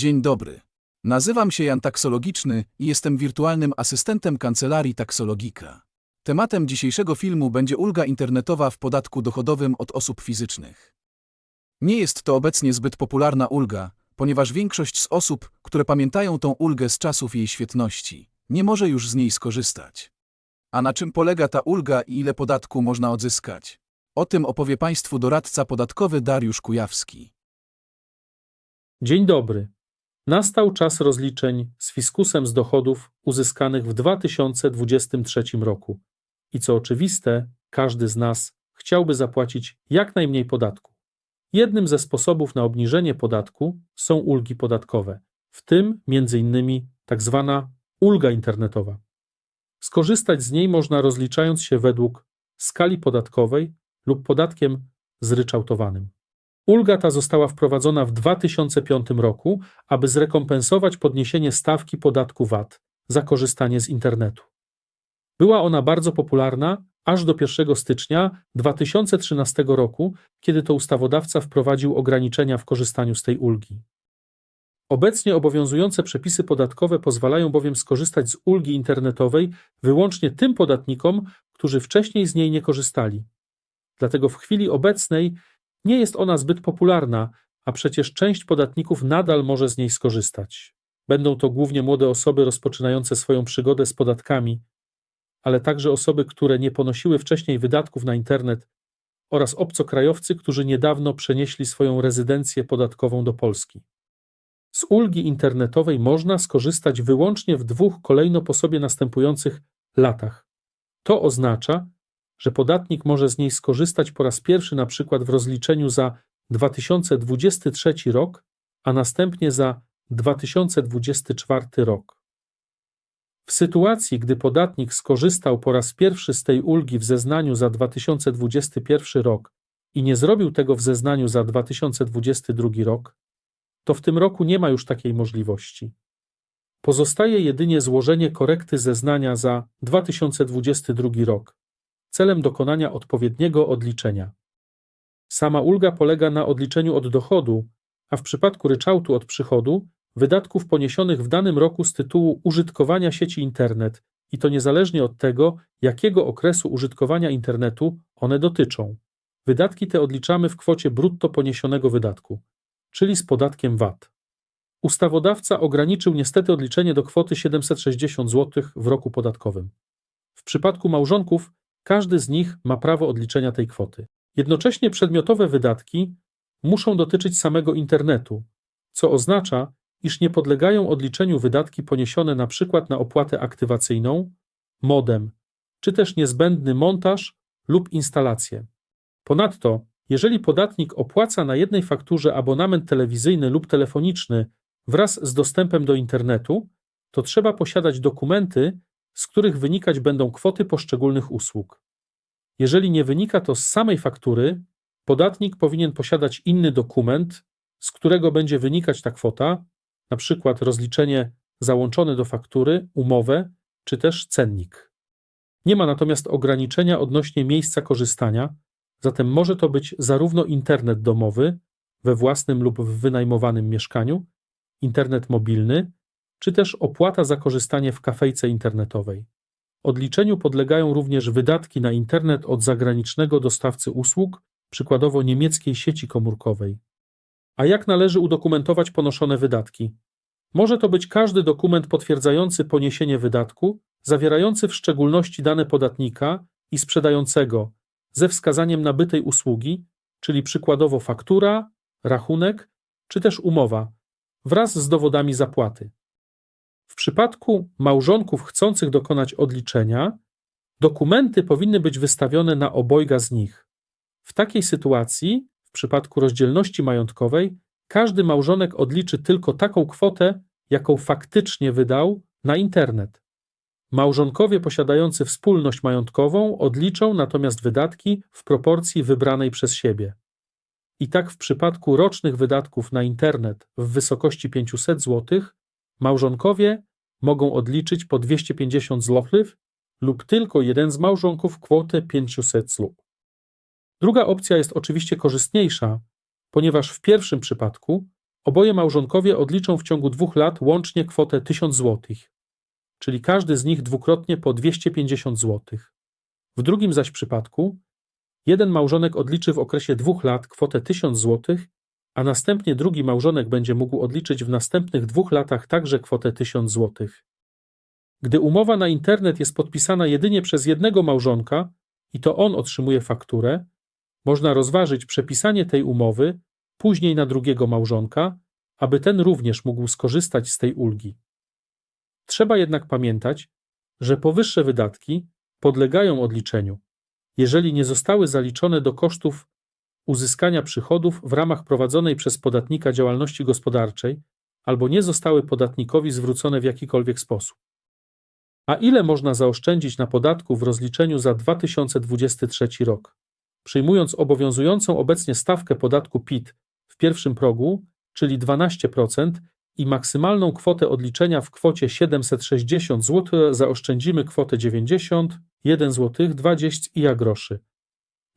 Dzień dobry. Nazywam się Jan Taksologiczny i jestem wirtualnym asystentem kancelarii Taksologika. Tematem dzisiejszego filmu będzie ulga internetowa w podatku dochodowym od osób fizycznych. Nie jest to obecnie zbyt popularna ulga, ponieważ większość z osób, które pamiętają tą ulgę z czasów jej świetności, nie może już z niej skorzystać. A na czym polega ta ulga i ile podatku można odzyskać? O tym opowie Państwu doradca podatkowy Dariusz Kujawski. Dzień dobry. Nastał czas rozliczeń z fiskusem z dochodów uzyskanych w 2023 roku. I co oczywiste, każdy z nas chciałby zapłacić jak najmniej podatku. Jednym ze sposobów na obniżenie podatku są ulgi podatkowe, w tym m.in. tak zwana ulga internetowa. Skorzystać z niej można rozliczając się według skali podatkowej lub podatkiem zryczałtowanym. Ulga ta została wprowadzona w 2005 roku, aby zrekompensować podniesienie stawki podatku VAT za korzystanie z internetu. Była ona bardzo popularna aż do 1 stycznia 2013 roku, kiedy to ustawodawca wprowadził ograniczenia w korzystaniu z tej ulgi. Obecnie obowiązujące przepisy podatkowe pozwalają bowiem skorzystać z ulgi internetowej wyłącznie tym podatnikom, którzy wcześniej z niej nie korzystali. Dlatego w chwili obecnej nie jest ona zbyt popularna, a przecież część podatników nadal może z niej skorzystać. Będą to głównie młode osoby rozpoczynające swoją przygodę z podatkami, ale także osoby, które nie ponosiły wcześniej wydatków na internet oraz obcokrajowcy, którzy niedawno przenieśli swoją rezydencję podatkową do Polski. Z ulgi internetowej można skorzystać wyłącznie w dwóch kolejno po sobie następujących latach. To oznacza, że podatnik może z niej skorzystać po raz pierwszy na przykład w rozliczeniu za 2023 rok, a następnie za 2024 rok. W sytuacji, gdy podatnik skorzystał po raz pierwszy z tej ulgi w zeznaniu za 2021 rok i nie zrobił tego w zeznaniu za 2022 rok, to w tym roku nie ma już takiej możliwości. Pozostaje jedynie złożenie korekty zeznania za 2022 rok celem dokonania odpowiedniego odliczenia. Sama ulga polega na odliczeniu od dochodu, a w przypadku ryczałtu od przychodu wydatków poniesionych w danym roku z tytułu użytkowania sieci internet i to niezależnie od tego, jakiego okresu użytkowania internetu one dotyczą. Wydatki te odliczamy w kwocie brutto poniesionego wydatku, czyli z podatkiem VAT. Ustawodawca ograniczył niestety odliczenie do kwoty 760 zł w roku podatkowym. W przypadku małżonków każdy z nich ma prawo odliczenia tej kwoty. Jednocześnie przedmiotowe wydatki muszą dotyczyć samego internetu, co oznacza, iż nie podlegają odliczeniu wydatki poniesione przykład na opłatę aktywacyjną, modem, czy też niezbędny montaż lub instalację. Ponadto, jeżeli podatnik opłaca na jednej fakturze abonament telewizyjny lub telefoniczny wraz z dostępem do internetu, to trzeba posiadać dokumenty z których wynikać będą kwoty poszczególnych usług. Jeżeli nie wynika to z samej faktury, podatnik powinien posiadać inny dokument, z którego będzie wynikać ta kwota, przykład rozliczenie załączone do faktury, umowę czy też cennik. Nie ma natomiast ograniczenia odnośnie miejsca korzystania, zatem może to być zarówno internet domowy we własnym lub w wynajmowanym mieszkaniu, internet mobilny, czy też opłata za korzystanie w kafejce internetowej. Odliczeniu podlegają również wydatki na internet od zagranicznego dostawcy usług, przykładowo niemieckiej sieci komórkowej. A jak należy udokumentować ponoszone wydatki? Może to być każdy dokument potwierdzający poniesienie wydatku, zawierający w szczególności dane podatnika i sprzedającego ze wskazaniem nabytej usługi, czyli przykładowo faktura, rachunek czy też umowa, wraz z dowodami zapłaty. W przypadku małżonków chcących dokonać odliczenia, dokumenty powinny być wystawione na obojga z nich. W takiej sytuacji, w przypadku rozdzielności majątkowej, każdy małżonek odliczy tylko taką kwotę, jaką faktycznie wydał na internet. Małżonkowie posiadający wspólność majątkową odliczą natomiast wydatki w proporcji wybranej przez siebie. I tak w przypadku rocznych wydatków na internet w wysokości 500 zł, małżonkowie mogą odliczyć po 250 zł lub tylko jeden z małżonków kwotę 500 zł. Druga opcja jest oczywiście korzystniejsza, ponieważ w pierwszym przypadku Oboje małżonkowie odliczą w ciągu dwóch lat łącznie kwotę 1000 zł, czyli każdy z nich dwukrotnie po 250 zł. W drugim zaś przypadku jeden małżonek odliczy w okresie dwóch lat kwotę 1000 zł, a następnie drugi małżonek będzie mógł odliczyć w następnych dwóch latach także kwotę 1000 zł. Gdy umowa na internet jest podpisana jedynie przez jednego małżonka i to on otrzymuje fakturę, można rozważyć przepisanie tej umowy później na drugiego małżonka, aby ten również mógł skorzystać z tej ulgi. Trzeba jednak pamiętać, że powyższe wydatki podlegają odliczeniu, jeżeli nie zostały zaliczone do kosztów uzyskania przychodów w ramach prowadzonej przez podatnika działalności gospodarczej albo nie zostały podatnikowi zwrócone w jakikolwiek sposób. A ile można zaoszczędzić na podatku w rozliczeniu za 2023 rok? Przyjmując obowiązującą obecnie stawkę podatku PIT w pierwszym progu, czyli 12%, i maksymalną kwotę odliczenia w kwocie 760 zł, zaoszczędzimy kwotę 91 zł 20 i groszy.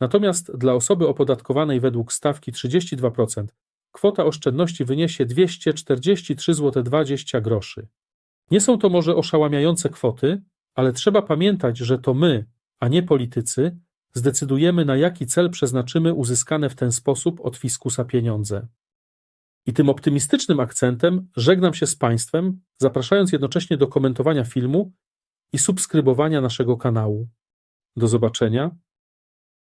Natomiast dla osoby opodatkowanej według stawki 32% kwota oszczędności wyniesie 243 zł 20 groszy. Nie są to może oszałamiające kwoty, ale trzeba pamiętać, że to my, a nie politycy, zdecydujemy na jaki cel przeznaczymy uzyskane w ten sposób od fiskusa pieniądze. I tym optymistycznym akcentem żegnam się z Państwem, zapraszając jednocześnie do komentowania filmu i subskrybowania naszego kanału. Do zobaczenia